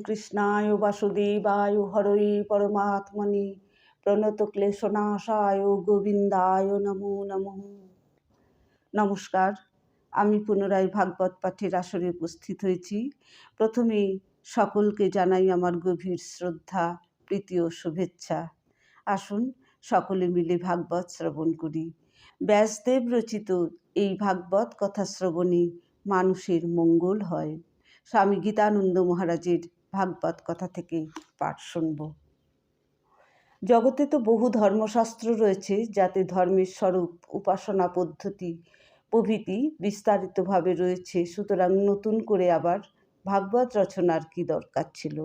কৃষ্ণায় বাসুদেবায় হরৈ পরমাত্মনি প্রণত ক্লেশনাশায় গোবিন্দায় নমো নমঃ। নমস্কার, আমি পুনরায় ভাগবত পাঠের আসরে উপস্থিত হয়েছি। প্রথমেই সকলকে জানাই আমার গভীর শ্রদ্ধা, প্রীতি ও শুভেচ্ছা। আসুন সকলে মিলে ভাগবত শ্রবণ করি। ব্যাসদেব রচিত এই ভাগবত কথা শ্রবণে মানুষের মঙ্গল হয়। স্বামী গীতানন্দ মহারাজের ভাগবত কথা থেকে পাঠ শুনব। জগতে তো বহু ধর্মশাস্ত্র রয়েছে, যাতে ধর্মের স্বরূপ, উপাসনা পদ্ধতি, প্রভৃতি বিস্তারিতভাবে রয়েছে। সুতরাং নতুন করে আবার ভাগবত রচনার কি দরকার ছিল?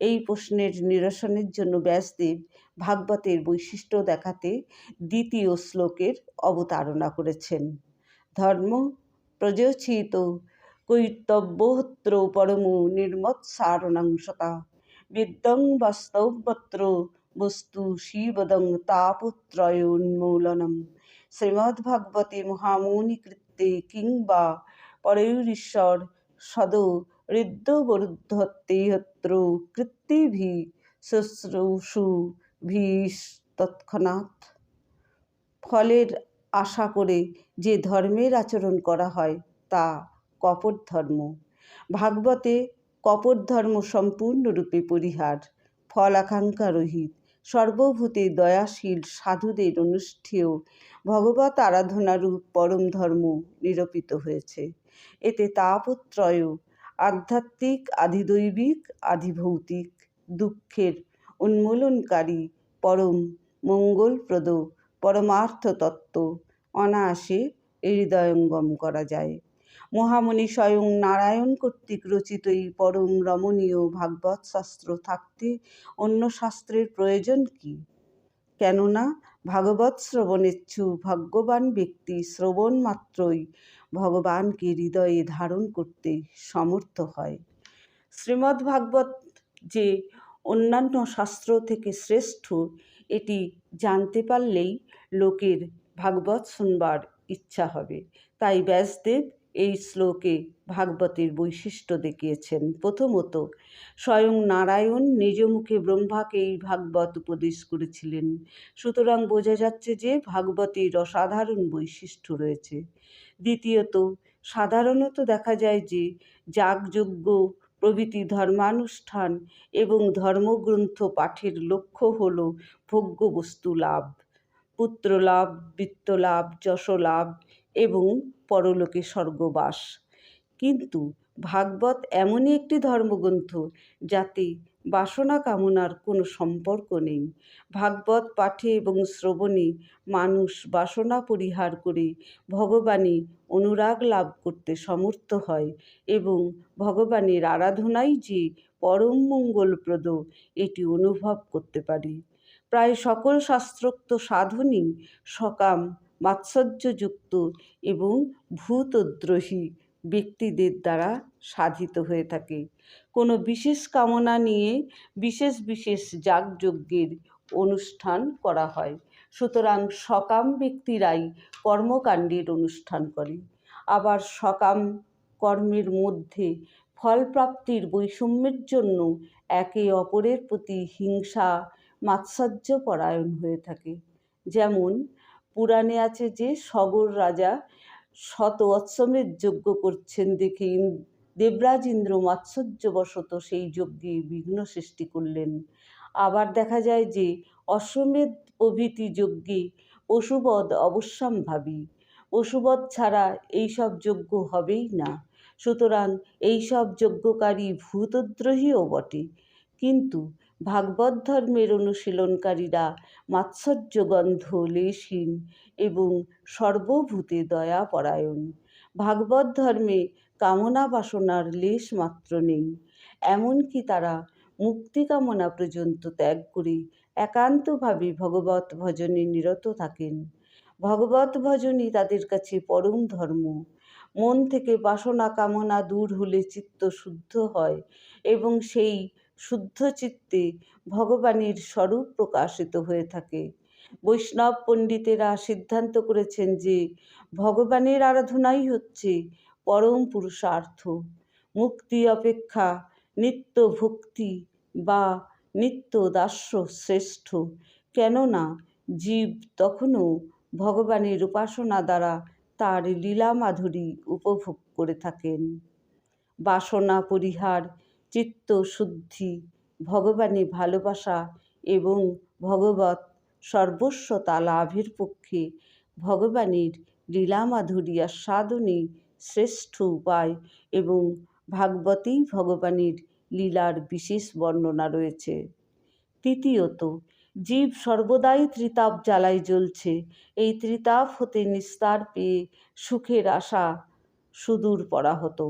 এই প্রশ্নের নিরসনের জন্য ব্যাসদেব ভাগবতের বৈশিষ্ট্য দেখাতে দ্বিতীয় শ্লোকের অবতারণা করেছেন। ধর্ম প্রযোচিত কৈতব্যত্র পরম নির্মৎসারণাংশতা বিদ্যং বাস্তবত্র বস্তু শিবদং তাপত্রয়োন্মূলনম শ্রীমদ্ভাগবতে মহামুনিকৃত্যে কিংবা পরৈরীশ্বর সদ হৃদ্যবরুদ্ধত্তেহত্র কৃত্তিভি শুশ্রূষু ভীষ তৎক্ষণাৎ ফলের আশা করে যে ধর্মের আচরণ করা হয় তা কপট ধর্ম ভাগবতে কপট ধর্ম সম্পূর্ণরূপে পরিহার। ফল আকাঙ্ক্ষা রহিত। সর্বভূতে দয়াশীল সাধুদের অনুষ্ঠেয়। ভগবত আরাধনারূপ পরম ধর্ম নিরূপিত হয়েছে। এতে তাপত্রয়, আধ্যাত্মিক, আধিদৈবিক, আধিভৌতিক দুঃখের উন্মূলনকারী পরম মঙ্গলপ্রদ পরমার্থ তত্ত্ব অনায়াসে হৃদয়ঙ্গম করা যায়। মহামণি স্বয়ং নারায়ণ কর্তৃক রচিত এই পরম রমণীয় ভাগবত শাস্ত্র থাকতে অন্য শাস্ত্রের প্রয়োজন কি? কেননা ভাগবত শ্রবণেচ্ছু ভাগ্যবান ব্যক্তি শ্রবণ মাত্রই ভগবানকে হৃদয়ে ধারণ করতে সমর্থ হয়। শ্রীমদ্ ভাগবত যে অন্যান্য শাস্ত্র থেকে শ্রেষ্ঠ, এটি জানতে পারলেই লোকের ভাগবত শুনবার ইচ্ছা হবে। তাই ব্যাসদেব এই শ্লোকে ভাগবতের বৈশিষ্ট্য দেখিয়েছেন। প্রথমত, স্বয়ং নারায়ণ নিজ মুখে ব্রহ্মাকে এই ভাগবত উপদেশ করেছিলেন। সুতরাং বোঝা যাচ্ছে যে ভাগবতের অসাধারণ বৈশিষ্ট্য রয়েছে। দ্বিতীয়ত, সাধারণত দেখা যায় যে যাগযজ্ঞ, প্রভৃতি ধর্মানুষ্ঠান এবং ধর্মগ্রন্থ পাঠের লক্ষ্য হল ভোগ্য বস্তু লাভ। পুত্রলাভ, বৃত্তলাভ, যশলাভ এবং পরলোকে স্বর্গবাস। কিন্তু ভাগবত এমনই একটি ধর্মগ্রন্থ যাতে বাসনা কামনার কোনো সম্পর্ক নেই। ভাগবত পাঠে এবং শ্রবণে মানুষ বাসনা পরিহার করে ভগবানে অনুরাগ লাভ করতে সমর্থ হয় এবং ভগবানের আরাধনাই যে পরম মঙ্গলপ্রদ, এটি অনুভব করতে পারে। প্রায় সকল শাস্ত্রোক্ত সাধনই সকাম মাৎসর্যযুক্ত এবং ভূতদ্রোহী ব্যক্তিদের দ্বারা সাধিত হয়ে থাকে। কোনো বিশেষ কামনা নিয়ে বিশেষ বিশেষ যাগযজ্ঞের অনুষ্ঠান করা হয়। সুতরাং সকাম ব্যক্তিরাই কর্মকাণ্ডের অনুষ্ঠান করে। আবার সকাম কর্মের মধ্যে ফলপ্রাপ্তির বৈষম্যের জন্য একে অপরের প্রতি হিংসা মাৎসর্য পরায়ণ হয়ে থাকে। যেমন পুরাণে আছে যে সগর রাজা শত অশ্বমেধ যজ্ঞ করছেন দেখে দেবরাজ ইন্দ্র মাৎসর্যবশত সেই যজ্ঞে বিঘ্ন সৃষ্টি করলেন। আবার দেখা যায় যে অশ্বমেধ প্রভৃতি যজ্ঞে পশুবধ অবশ্যম্ভাবী পশুবধ ছাড়া এইসব যজ্ঞ হবেই না। সুতরাং এইসব যজ্ঞকারী ভূতদ্রোহীও বটে। কিন্তু ভাগবত ধর্মের অনুশীলনকারীরা মাৎসর্যগন্ধ লেশহীন এবং সর্বভূতে দয়াপরায়ণ। ভাগবত ধর্মে কামনা বাসনার লেশ মাত্র নেই। এমনকি তারা মুক্তি কামনা পর্যন্ত ত্যাগ করে একান্তভাবে ভগবত ভজনে নিরত থাকেন। ভগবত ভজনই তাদের কাছে পরম ধর্ম। মন থেকে বাসনা কামনা দূর হলে চিত্ত শুদ্ধ হয় এবং সেই শুদ্ধ চিত্তে ভগবানের স্বরূপ প্রকাশিত হয়ে থাকে। বৈষ্ণব পণ্ডিতেরা সিদ্ধান্ত করেছেন যে, ভগবানের আরাধনাই হচ্ছে পরম পুরুষার্থ। মুক্তি অপেক্ষা নিত্য ভক্তি বা নিত্য দাস্য শ্রেষ্ঠ। কেননা, জীব তখনও ভগবানের উপাসনা দ্বারা তার লীলা মাধুরী উপভোগ করে থাকেন। বাসনা, পরিহার চিত্ত শুদ্ধি, ভগবানে ভালোবাসা এবং ভগবত সর্বস্বতা লাভের পক্ষে ভগবানের লীলা মাধুরী আস্বাদনই শ্রেষ্ঠ উপায় এবং ভাগবতেই ভগবানের লীলার বিশেষ বর্ণনা রয়েছে। তৃতীয়ত, জীব সর্বদাই ত্রিতাপ জ্বালায় জ্বলছে। এই ত্রিতাপ হতে নিস্তার পেয়ে সুখের আশা সুদূর পড়া হতো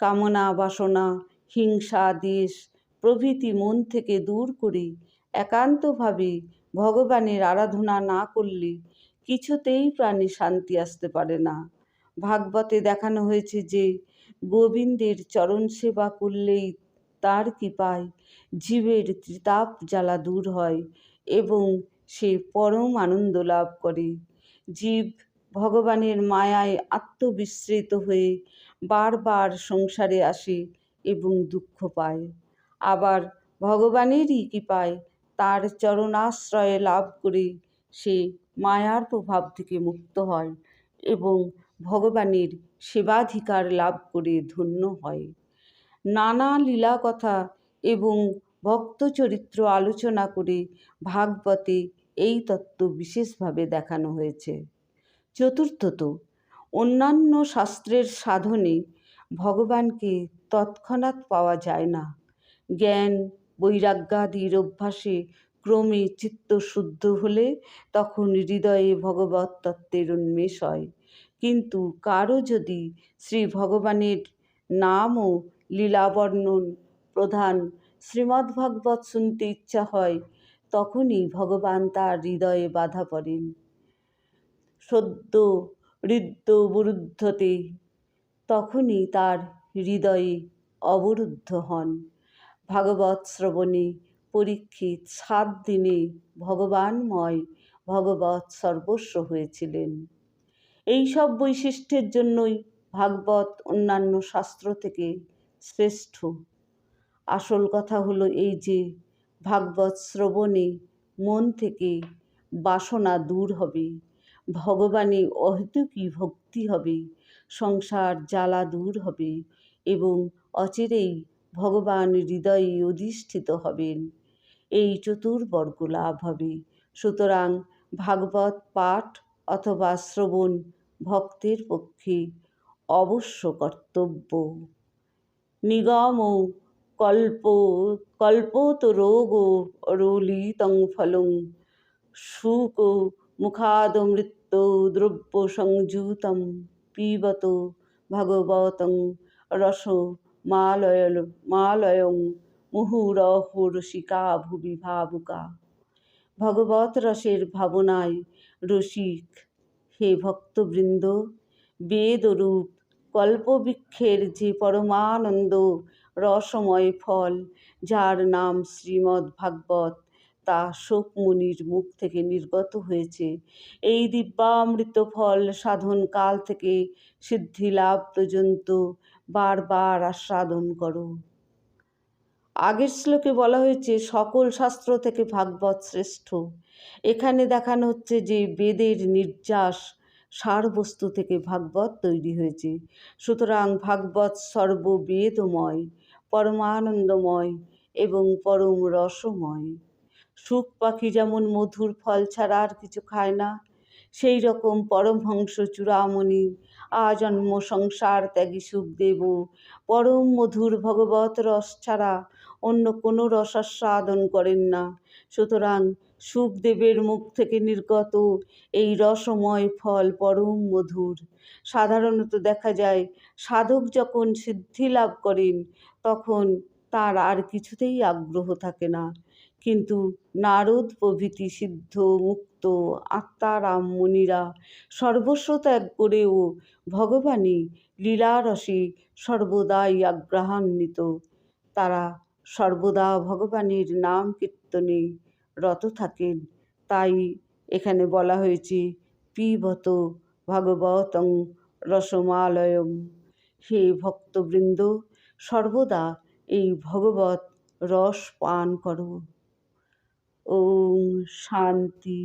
কামনা বাসনা হিংসা দেশ প্রভৃতি মন থেকে দূর করে। একান্তভাবে ভগবানের আরাধনা না করলে কিছুতেই প্রাণী শান্তি আসতে পারে না। ভাগবতে দেখানো হয়েছে যে, গোবিন্দের চরণ সেবা করলেই তার কৃপায় জীবের ত্রিতাপ জ্বালা দূর হয় এবং সে পরম আনন্দ লাভ করে। জীব ভগবানের মায়ায় আত্মবিস্মৃত হয়ে বারবার সংসারে আসে এবং দুঃখ পায়। আবার ভগবানেরই কৃপায় তার চরণাশ্রয়ে লাভ করে সে মায়ার প্রভাব থেকে মুক্ত হয় এবং ভগবানের সেবাধিকার লাভ করে ধন্য হয়। নানা লীলা কথা এবং ভক্ত চরিত্র আলোচনা করে ভাগবতে এই তত্ত্ব বিশেষভাবে দেখানো হয়েছে। চতুর্থত, অন্যান্য শাস্ত্রের সাধনে ভগবানকে তৎক্ষণাৎ পাওয়া যায় না। জ্ঞান বৈরাগ্যাদির অভ্যাসে ক্রমে চিত্ত শুদ্ধ হলে তখন হৃদয়ে ভগবত তত্ত্বের উন্মেষ হয়। কিন্তু কারও যদি শ্রী ভগবানের নাম ও লীলাবর্ণন প্রধান শ্রীমদ্ভাগবত শুনতে ইচ্ছা হয়, তখনই ভগবান তার হৃদয়ে বাধা পড়েন। সদ্য হৃদ্য বরুদ্ধতে তখনই তার হৃদয়ে অবরুদ্ধ হন। ভাগবত শ্রবণে পরীক্ষিত সাত দিনে ভগবানময় ভগবত সর্বস্ব হয়েছিলেন। এই সব বৈশিষ্ট্যের জন্যই ভাগবত অন্যান্য শাস্ত্র থেকে শ্রেষ্ঠ। আসল কথা হলো এই যে, ভাগবত শ্রবণে মন থেকে বাসনা দূর হবে, ভগবানে অহেতুকী ভক্তি হবে, সংসার জ্বালা দূর হবে এবং অচিরেই ভগবান হৃদয়ে অধিষ্ঠিত হবেন। এই চতুর্বর্গ লাভ হবে। সুতরাং ভাগবত পাঠ অথবা শ্রবণ ভক্তের পক্ষে অবশ্য কর্তব্য। নিগম কল্প, কল্পত রোগ রলিতং ফলং শুক মুখাদমৃত্য দ্রব্য সংযুতম, পিবত ভগবতং রস মালয় মালয়ং মুহুরহুরসিকা ভুবি ভাবুকা। ভগবত রসের ভাবনায় রসিক, হে ভক্তবৃন্দ, বেদরূপ কল্পবৃক্ষের যে পরমানন্দ রসময় ফল, যার নাম শ্রীমদ্ ভাগবত, তা শোকমুনির মুখ থেকে নির্গত হয়েছে। এই দিব্যামৃত ফল সাধন কাল থেকে সিদ্ধি লাভ পর্যন্ত বারবার আস্বাদন করো। আগের শ্লোকে বলা হয়েছে, সকল শাস্ত্র থেকে ভাগবত শ্রেষ্ঠ। এখানে দেখানো হচ্ছে যে বেদের নির্যাস সারবস্তু থেকে ভাগবত তৈরি হয়েছে। সুতরাং ভাগবত সর্ববেদময়, পরমানন্দময় এবং পরম রসময়। সুখ পাখি যেমন মধুর ফল ছাড়া আর কিছু খায় না সেই রকম পরমহংস চূড়ামণি, আজন্ম সংসার ত্যাগী সুখদেব, পরম মধুর ভগবত রস ছাড়া অন্য কোনো রসাস্বাদন করেন না। সুতরাং সুখদেবের মুখ থেকে নির্গত এই রসময় ফল পরম মধুর। সাধারণত দেখা যায়, সাধক যখন সিদ্ধি লাভ করেন, তখন তার আর কিছুতেই আগ্রহ থাকে না। কিন্তু নারদ প্রভৃতি সিদ্ধ, মুক্ত আত্মারাম মুনিরা সর্বস্ব ত্যাগ করেও ভগবানই লীলারসে সর্বদাই আগ্রহান্বিত। তারা সর্বদা ভগবানের নাম কীর্তনে রত থাকেন। তাই এখানে বলা হয়েছে, পিবত ভাগবতং রসমালয়ম। হে ভক্তবৃন্দ, সর্বদা এই ভগবত রস পান করো। ওম শান্তি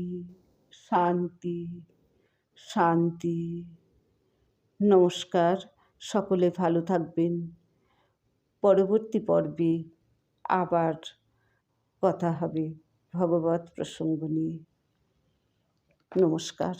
শান্তি শান্তি। নমস্কার, সকলে ভালো থাকবেন। পরবর্তী পর্বে আবার কথা হবে ভগবত প্রসঙ্গ নিয়ে। নমস্কার।